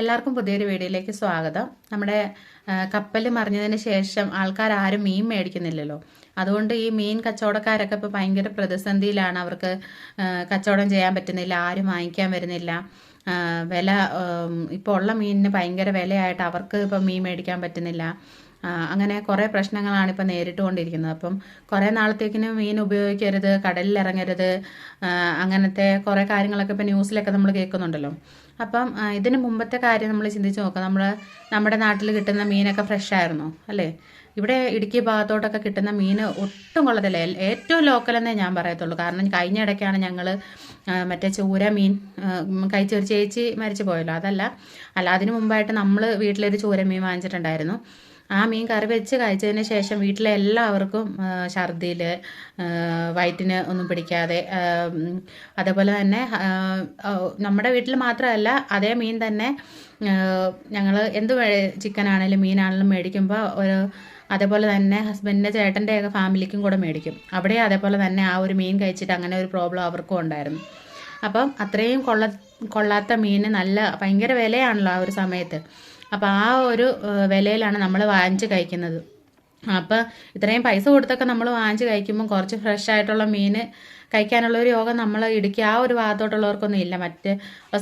എല്ലാവർക്കും പുതിയൊരു വീഡിയോയിലേക്ക് സ്വാഗതം. നമ്മുടെ കപ്പൽ മറിഞ്ഞതിന് ശേഷം ആൾക്കാർ ആരും മീൻ മേടിക്കുന്നില്ലല്ലോ. അതുകൊണ്ട് ഈ മീൻ കച്ചവടക്കാരൊക്കെ ഇപ്പോൾ ഭയങ്കര പ്രതിസന്ധിയിലാണ്. അവർക്ക് കച്ചവടം ചെയ്യാൻ പറ്റുന്നില്ല ആരും വാങ്ങിക്കാൻ വരുന്നില്ല. വില ഇപ്പോൾ ഉള്ള മീനിന് ഭയങ്കര വിലയായിട്ട് അവർക്ക് ഇപ്പം മീൻ മേടിക്കാൻ പറ്റുന്നില്ല. അങ്ങനെ കുറേ പ്രശ്നങ്ങളാണ് ഇപ്പം നേരിട്ടുകൊണ്ടിരിക്കുന്നത്. അപ്പം കുറേ നാളത്തേക്കിന് മീൻ ഉപയോഗിക്കരുത് കടലിൽ ഇറങ്ങരുത് അങ്ങനത്തെ കുറേ കാര്യങ്ങളൊക്കെ ഇപ്പം ന്യൂസിലൊക്കെ നമ്മൾ കേൾക്കുന്നുണ്ടല്ലോ. അപ്പം ഇതിന് മുമ്പത്തെ കാര്യം നമ്മൾ ചിന്തിച്ച് നോക്കാം. നമ്മൾ നമ്മുടെ നാട്ടിൽ കിട്ടുന്ന മീനൊക്കെ ഫ്രഷ് ആയിരുന്നു അല്ലേ? ഇവിടെ ഇടുക്കി ഭാഗത്തോട്ടൊക്കെ കിട്ടുന്ന മീൻ ഒട്ടും കൊള്ളത്തില്ല. ഏറ്റവും ലോക്കൽ എന്നേ ഞാൻ പറയത്തുള്ളൂ. കാരണം കഴിഞ്ഞ ഇടയ്ക്കാണ് ഞങ്ങൾ മറ്റേ ചൂര മീൻ കഴിച്ച ഒരു ചേച്ചി മരിച്ചു പോയല്ലോ. അതല്ല അല്ല അതിന് മുമ്പായിട്ട് നമ്മൾ വീട്ടിലൊരു ചൂര മീൻ വാങ്ങിച്ചിട്ടുണ്ടായിരുന്നു. ആ മീൻ കറി വെച്ച് കഴിച്ചതിന് ശേഷം വീട്ടിലെ എല്ലാവർക്കും ഛർദിയിൽ വയറ്റിന് ഒന്നും പിടിക്കാതെ അതേപോലെ തന്നെ നമ്മുടെ വീട്ടിൽ മാത്രമല്ല അതേ മീൻ തന്നെ ഞങ്ങൾ എന്ത് ചിക്കൻ ആണെങ്കിലും മീനാണെങ്കിലും മേടിക്കുമ്പോൾ ഒരു അതേപോലെ തന്നെ ഹസ്ബൻഡിന്റെ ചേട്ടന്റെ ഒക്കെ ഫാമിലിക്കും കൂടെ മേടിക്കും. അവിടെ അതേപോലെ തന്നെ ആ ഒരു മീൻ കഴിച്ചിട്ട് അങ്ങനെ ഒരു പ്രോബ്ലം അവർക്കും ഉണ്ടായിരുന്നു. അപ്പം അത്രയും കൊള്ള കൊള്ളാത്ത മീൻ നല്ല ഭയങ്കര വിലയാണല്ലോ ആ ഒരു സമയത്ത്. അപ്പോൾ ആ ഒരു വിലയിലാണ് നമ്മൾ വാങ്ങിച്ച് കഴിക്കുന്നത്. അപ്പോൾ ഇത്രയും പൈസ കൊടുത്തൊക്കെ നമ്മൾ വാങ്ങിച്ച് കഴിക്കുമ്പോൾ കുറച്ച് ഫ്രഷ് ആയിട്ടുള്ള മീൻ കഴിക്കാനുള്ള ഒരു യോഗം നമ്മൾ ഇടുക്കി ആ ഒരു ഭാഗത്തോട്ടുള്ളവർക്കൊന്നും ഇല്ല. മറ്റ്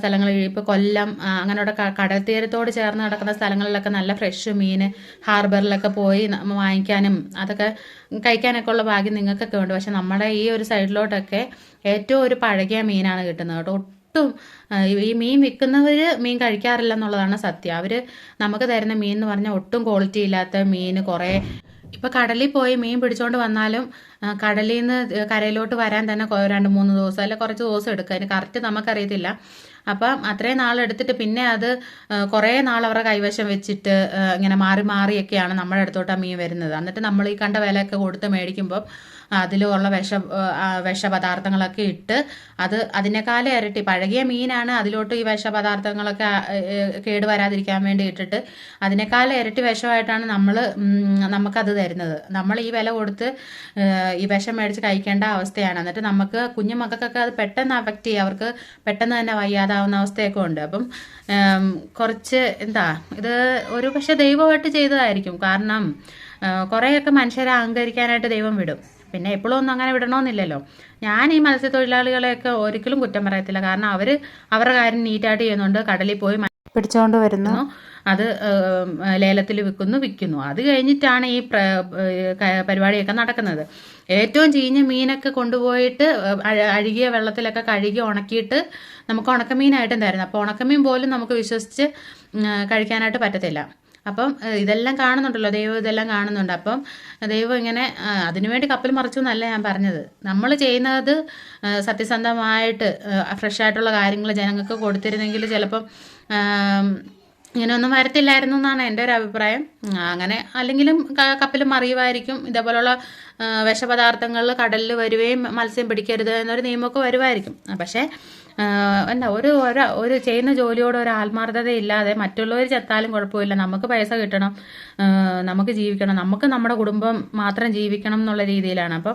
സ്ഥലങ്ങളിൽ ഇപ്പോൾ കൊല്ലം അങ്ങനെയുള്ള കടൽ തീരത്തോട് ചേർന്ന് നടക്കുന്ന സ്ഥലങ്ങളിലൊക്കെ നല്ല ഫ്രഷ് മീൻ ഹാർബറിലൊക്കെ പോയി വാങ്ങിക്കാനും അതൊക്കെ കഴിക്കാനൊക്കെ ഉള്ള ഭാഗ്യം നിങ്ങൾക്കൊക്കെ ഉണ്ട്. പക്ഷെ നമ്മുടെ ഈ ഒരു സൈഡിലോട്ടൊക്കെ ഏറ്റവും ഒരു പഴകിയ മീനാണ് കിട്ടുന്നത് കേട്ടോ. ഒട്ടും ഈ മീൻ വിൽക്കുന്നവർ മീൻ കഴിക്കാറില്ല എന്നുള്ളതാണ് സത്യം. അവർ നമുക്ക് തരുന്ന മീൻ എന്ന് പറഞ്ഞാൽ ഒട്ടും ക്വാളിറ്റി ഇല്ലാത്ത മീൻ കുറേ. ഇപ്പം കടലിൽ പോയി മീൻ പിടിച്ചോണ്ട് വന്നാലും കടലിൽ നിന്ന് കരയിലോട്ട് വരാൻ തന്നെ രണ്ട് മൂന്ന് ദിവസം അല്ലെ കുറച്ച് ദിവസം എടുക്കുക അതിന് കറക്റ്റ് നമുക്കറിയത്തില്ല. അപ്പം അത്രയും നാളെടുത്തിട്ട് പിന്നെ അത് കുറേ നാൾ അവരുടെ കൈവശം വെച്ചിട്ട് ഇങ്ങനെ മാറി മാറിയൊക്കെയാണ് നമ്മുടെ അടുത്തോട്ട് ആ മീൻ വരുന്നത്. എന്നിട്ട് നമ്മൾ ഈ കണ്ട വിലയൊക്കെ കൊടുത്ത് മേടിക്കുമ്പോൾ അതിലുള്ള വിഷ വിഷപദാർത്ഥങ്ങളൊക്കെ ഇട്ട് അത് അതിനേക്കാളും ഇരട്ടി. പഴകിയ മീനാണ് അതിലോട്ട് ഈ വിഷപദാർത്ഥങ്ങളൊക്കെ ആ, കേട് വരാതിരിക്കാൻ വേണ്ടി ഇട്ടിട്ട് അതിനേക്കാളും ഇരട്ടി വിഷമായിട്ടാണ് നമ്മൾ നമുക്കത് തരുന്നത്. നമ്മൾ ഈ വില കൊടുത്ത് ഈ വിഷം മേടിച്ച് കഴിക്കേണ്ട അവസ്ഥയാണ്. എന്നിട്ട് നമുക്ക് കുഞ്ഞു മക്കൾക്കൊക്കെ അത് പെട്ടെന്ന് അഫക്റ്റ് ചെയ്യും. അവർക്ക് പെട്ടെന്ന് തന്നെ വയ്യാതാവുന്ന അവസ്ഥയൊക്കെ ഉണ്ട്. അപ്പം കുറച്ച് എന്താ ഇത് ഒരു പക്ഷെ ദൈവമായിട്ട് ചെയ്തതായിരിക്കും. കാരണം കുറേയൊക്കെ മനുഷ്യരെ അഹങ്കരിക്കാനായിട്ട് ദൈവം വിടും. പിന്നെ എപ്പോഴും ഒന്നും അങ്ങനെ വിടണമെന്നില്ലല്ലോ ഞാൻ ഈ മത്സ്യത്തൊഴിലാളികളെയൊക്കെ ഒരിക്കലും കുറ്റം പറയത്തില്ല. കാരണം അവർ അവരുടെ കാര്യം നീറ്റായിട്ട് ചെയ്യുന്നുണ്ട്. കടലിൽ പോയി പിടിച്ചുകൊണ്ട് വരുന്നു. അത് ലേലത്തിൽ വിൽക്കുന്നു വിൽക്കുന്നു. അത് കഴിഞ്ഞിട്ടാണ് ഈ പരിപാടിയൊക്കെ നടക്കുന്നത്. ഏറ്റവും ചീഞ്ഞ മീനൊക്കെ കൊണ്ടുപോയിട്ട് അഴ- അഴുകിയ വെള്ളത്തിലൊക്കെ കഴുകി ഉണക്കിയിട്ട് നമുക്ക് ഉണക്കമീനായിട്ടും തരുന്നു അപ്പോൾ ഉണക്കമീൻ പോലും നമുക്ക് വിശ്വസിച്ച് കഴിക്കാനായിട്ട് പറ്റത്തില്ല. അപ്പം ഇതെല്ലാം കാണുന്നുണ്ടല്ലോ ദൈവം ഇതെല്ലാം കാണുന്നുണ്ട്. അപ്പം ദൈവം ഇങ്ങനെ അതിനുവേണ്ടി കപ്പൽ മറിച്ചു എന്നല്ല ഞാൻ പറഞ്ഞത്. നമ്മൾ ചെയ്യുന്നത് സത്യസന്ധമായിട്ട് ഫ്രഷ് ആയിട്ടുള്ള കാര്യങ്ങൾ ജനങ്ങൾക്ക് കൊടുത്തിരുന്നെങ്കിൽ ചിലപ്പം ഇങ്ങനെയൊന്നും വരത്തില്ലായിരുന്നു എന്നാണ് എന്റെ ഒരു അഭിപ്രായം. അങ്ങനെ അല്ലെങ്കിലും കപ്പൽ മറിയുമായിരിക്കും. ഇതേപോലുള്ള വിഷപദാർത്ഥങ്ങൾ കടലിൽ വരുകയും മത്സ്യം പിടിക്കരുത് എന്നൊരു നിയമമൊക്കെ വരുമായിരിക്കും. പക്ഷേ എന്താ ഒരു ഒരു ഒരു ചെയ്യുന്ന ജോലിയോട് ഒരു ആത്മാർത്ഥത ഇല്ലാതെ മറ്റുള്ളവർ ചത്താലും കുഴപ്പമില്ല. നമുക്ക് പൈസ കിട്ടണം നമുക്ക് ജീവിക്കണം. നമുക്ക് നമ്മുടെ കുടുംബം മാത്രം ജീവിക്കണം എന്നുള്ള രീതിയിലാണ്. അപ്പോൾ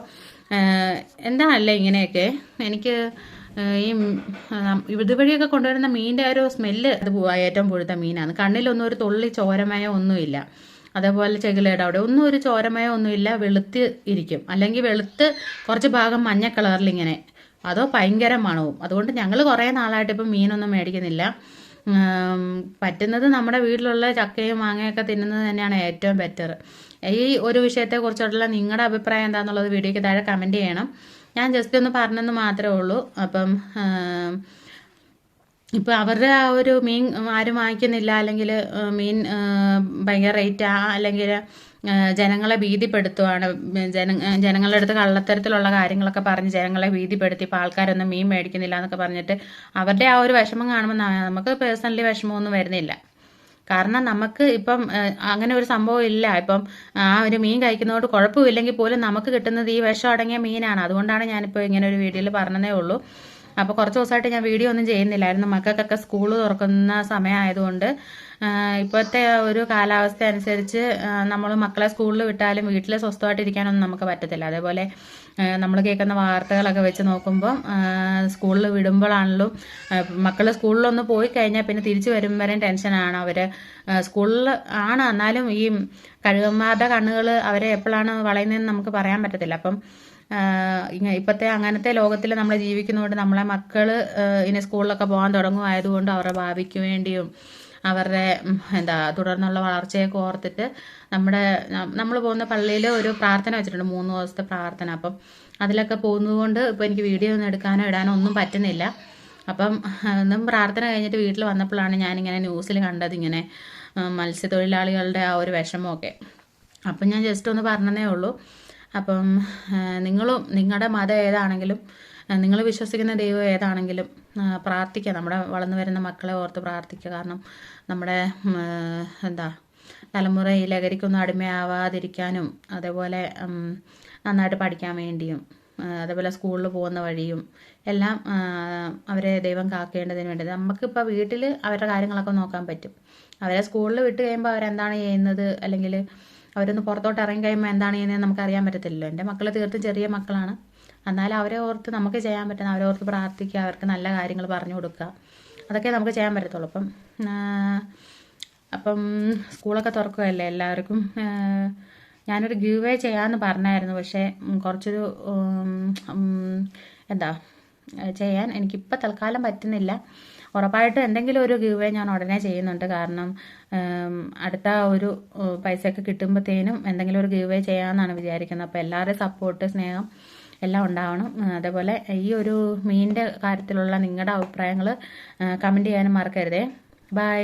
എന്താ അല്ല ഇങ്ങനെയൊക്കെ? എനിക്ക് ഈ ഇതുവഴിയൊക്കെ കൊണ്ടുവരുന്ന മീനിന്റെ ഒരു സ്മെല്ല് അത് ഏറ്റവും പുഴുത്ത മീനാണ്. കണ്ണിലൊന്നും ഒരു തുള്ളി ചോരമയോ ഒന്നുമില്ല. അതേപോലെ ചെകിലയുടെ അവിടെ ഒന്നും ഒരു ചോരമയോ ഒന്നുമില്ല വെളുത്ത് ഇരിക്കും. അല്ലെങ്കിൽ വെളുത്ത് കുറച്ച് ഭാഗം മഞ്ഞ കളറിൽ ഇങ്ങനെ അതോ ഭയങ്കര മണവും അതുകൊണ്ട് ഞങ്ങൾ കുറേ നാളായിട്ട് ഇപ്പം മീനൊന്നും മേടിക്കുന്നില്ല. പറ്റുന്നത് നമ്മുടെ വീട്ടിലുള്ള ചക്കയും മാങ്ങയൊക്കെ തിന്നുന്നത് തന്നെയാണ് ഏറ്റവും ബെറ്റർ ഈ ഒരു വിഷയത്തെക്കുറിച്ചുള്ള നിങ്ങളുടെ അഭിപ്രായം എന്താണെന്നുള്ളത് വീഡിയോയ്ക്ക് താഴെ കമന്റ് ചെയ്യണം. ഞാൻ ജസ്റ്റ് ഒന്ന് പറഞ്ഞെന്ന് മാത്രമേ ഉള്ളൂ. അപ്പം ഇപ്പം അവരുടെ ആ ഒരു മീൻ ആരും വാങ്ങിക്കുന്നില്ല അല്ലെങ്കിൽ മീൻ ഭയങ്കര റേറ്റാ അല്ലെങ്കിൽ ജനങ്ങളെ ഭീതിപ്പെടുത്തുവാണ്. ജന ജനങ്ങളുടെ അടുത്ത് കള്ളത്തരത്തിലുള്ള കാര്യങ്ങളൊക്കെ പറഞ്ഞ് ജനങ്ങളെ ഭീതിപ്പെടുത്തി ഇപ്പോൾ ആൾക്കാരൊന്നും മീൻ മേടിക്കുന്നില്ല എന്നൊക്കെ പറഞ്ഞിട്ട് അവരുടെ ആ ഒരു വിഷമം കാണുമ്പോൾ നമുക്ക് പേഴ്സണലി വിഷമമൊന്നും വരുന്നില്ല. കാരണം നമുക്ക് ഇപ്പം അങ്ങനെ ഒരു സംഭവം ഇല്ല. ഇപ്പം ആ ഒരു മീൻ കഴിക്കുന്നതുകൊണ്ട് കുഴപ്പമില്ലെങ്കിൽ പോലും നമുക്ക് കിട്ടുന്നത് ഈ വിഷം അടങ്ങിയ മീനാണ്. അതുകൊണ്ടാണ് ഞാനിപ്പോൾ ഇങ്ങനെ ഒരു വീഡിയോയിൽ പറഞ്ഞതേ ഉള്ളൂ. അപ്പോൾ കുറച്ച് ദിവസമായിട്ട് ഞാൻ വീഡിയോ ഒന്നും ചെയ്യുന്നില്ലായിരുന്നു. മക്കൾക്കൊക്കെ സ്കൂൾ തുറക്കുന്ന സമയമായതുകൊണ്ട് ഇപ്പോഴത്തെ ഒരു കാലാവസ്ഥ അനുസരിച്ച് നമ്മൾ മക്കളെ സ്കൂളിൽ വിട്ടാലും വീട്ടിൽ സ്വസ്ഥമായിട്ടിരിക്കാനൊന്നും നമുക്ക് പറ്റത്തില്ല. അതേപോലെ നമ്മൾ കേൾക്കുന്ന വാർത്തകളൊക്കെ വെച്ച് നോക്കുമ്പോൾ സ്കൂളിൽ വിടുമ്പോഴാണല്ലോ മക്കൾ സ്കൂളിലൊന്ന് പോയി കഴിഞ്ഞാൽ പിന്നെ തിരിച്ചു വരും വരെയും ടെൻഷനാണ് അവർ സ്കൂളിൽ ആണ് എന്നാലും ഈ കഴുകന്മാരുടെ കണ്ണുകൾ അവരെ എപ്പോഴാണ് വളയുന്നതെന്ന് നമുക്ക് പറയാൻ പറ്റത്തില്ല. അപ്പം ഇപ്പോഴത്തെ അങ്ങനത്തെ ലോകത്തിൽ നമ്മൾ ജീവിക്കുന്നതുകൊണ്ട് നമ്മളെ മക്കൾ ഇനി സ്കൂളിലൊക്കെ പോകാൻ തുടങ്ങുമായതുകൊണ്ട് അവരുടെ ഭാവിക്ക് വേണ്ടിയും അവരുടെ എന്താ തുടർന്നുള്ള വളർച്ചയൊക്കെ ഓർത്തിട്ട് നമ്മുടെ നമ്മൾ പോകുന്ന പള്ളിയിൽ ഒരു പ്രാർത്ഥന വെച്ചിട്ടുണ്ട് മൂന്ന് ദിവസത്തെ പ്രാർത്ഥന. അപ്പം അതിലൊക്കെ പോകുന്നതുകൊണ്ട് ഇപ്പോൾ എനിക്ക് വീഡിയോ ഒന്നും എടുക്കാനോ ഇടാനോ ഒന്നും പറ്റുന്നില്ല. അപ്പം ഒന്നും പ്രാർത്ഥന കഴിഞ്ഞിട്ട് വീട്ടിൽ വന്നപ്പോഴാണ് ഞാനിങ്ങനെ ന്യൂസിൽ കണ്ടത് ഇങ്ങനെ മത്സ്യത്തൊഴിലാളികളുടെ ആ ഒരു വിഷമമൊക്കെ. അപ്പം ഞാൻ ജസ്റ്റ് ഒന്ന് പറഞ്ഞതേ ഉള്ളൂ. അപ്പം നിങ്ങളും നിങ്ങളുടെ മതം ഏതാണെങ്കിലും നിങ്ങൾ വിശ്വസിക്കുന്ന ദൈവം ഏതാണെങ്കിലും പ്രാർത്ഥിക്കുക. നമ്മുടെ വളർന്നു വരുന്ന മക്കളെ ഓർത്ത് പ്രാർത്ഥിക്കുക. കാരണം നമ്മുടെ എന്താ തലമുറ ഈ ലഹരിക്കൊന്നും അടിമയാവാതിരിക്കാനും അതേപോലെ നന്നായിട്ട് പഠിക്കാൻ വേണ്ടിയും അതേപോലെ സ്കൂളിൽ പോകുന്ന വഴിയും എല്ലാം അവരെ ദൈവം കാക്കേണ്ടതിന് വേണ്ടി നമുക്കിപ്പോൾ വീട്ടിൽ അവരുടെ കാര്യങ്ങളൊക്കെ നോക്കാൻ പറ്റും. അവരെ സ്കൂളിൽ വിട്ട് കഴിയുമ്പോൾ അവരെന്താണ് ചെയ്യുന്നത്? അല്ലെങ്കിൽ അവരൊന്ന് പുറത്തോട്ട് ഇറങ്ങി കഴിയുമ്പോൾ എന്താണ് ചെയ്യുന്നത് നമുക്ക് അറിയാൻ പറ്റത്തില്ലല്ലോ. എന്റെ മക്കൾ തീർത്തും ചെറിയ മക്കളാണ്. എന്നാലും അവരെ ഓർത്ത് നമുക്ക് ചെയ്യാൻ പറ്റുന്ന അവരെ ഓർത്ത് പ്രാർത്ഥിക്കുക അവർക്ക് നല്ല കാര്യങ്ങൾ പറഞ്ഞു കൊടുക്കുക. അതൊക്കെ നമുക്ക് ചെയ്യാൻ പറ്റത്തുള്ളൂ. അപ്പം അപ്പം സ്കൂളൊക്കെ തുറക്കുകയല്ലേ എല്ലാവർക്കും? ഞാനൊരു ഗീവ് വേ ചെയ്യാമെന്ന് പറഞ്ഞായിരുന്നു. പക്ഷേ കുറച്ചൊരു എന്താ ചെയ്യാൻ എനിക്കിപ്പോൾ തൽക്കാലം പറ്റുന്നില്ല. ഉറപ്പായിട്ടും എന്തെങ്കിലും ഒരു ഗീവ് വേ ഞാൻ ഉടനെ ചെയ്യുന്നുണ്ട്. കാരണം അടുത്ത ഒരു പൈസയൊക്കെ കിട്ടുമ്പോഴത്തേനും എന്തെങ്കിലും ഒരു ഗീവ് വേ ചെയ്യാമെന്നാണ് വിചാരിക്കുന്നത്. അപ്പോൾ എല്ലാവരുടെയും സപ്പോർട്ട് സ്നേഹം എല്ലാം ഉണ്ടാവണം. അതേപോലെ ഈ ഒരു മീനിന്റെ കാര്യത്തിലുള്ള നിങ്ങളുടെ അഭിപ്രായങ്ങൾ കമന്റ് ചെയ്യാനും മറക്കരുതേ. ബൈ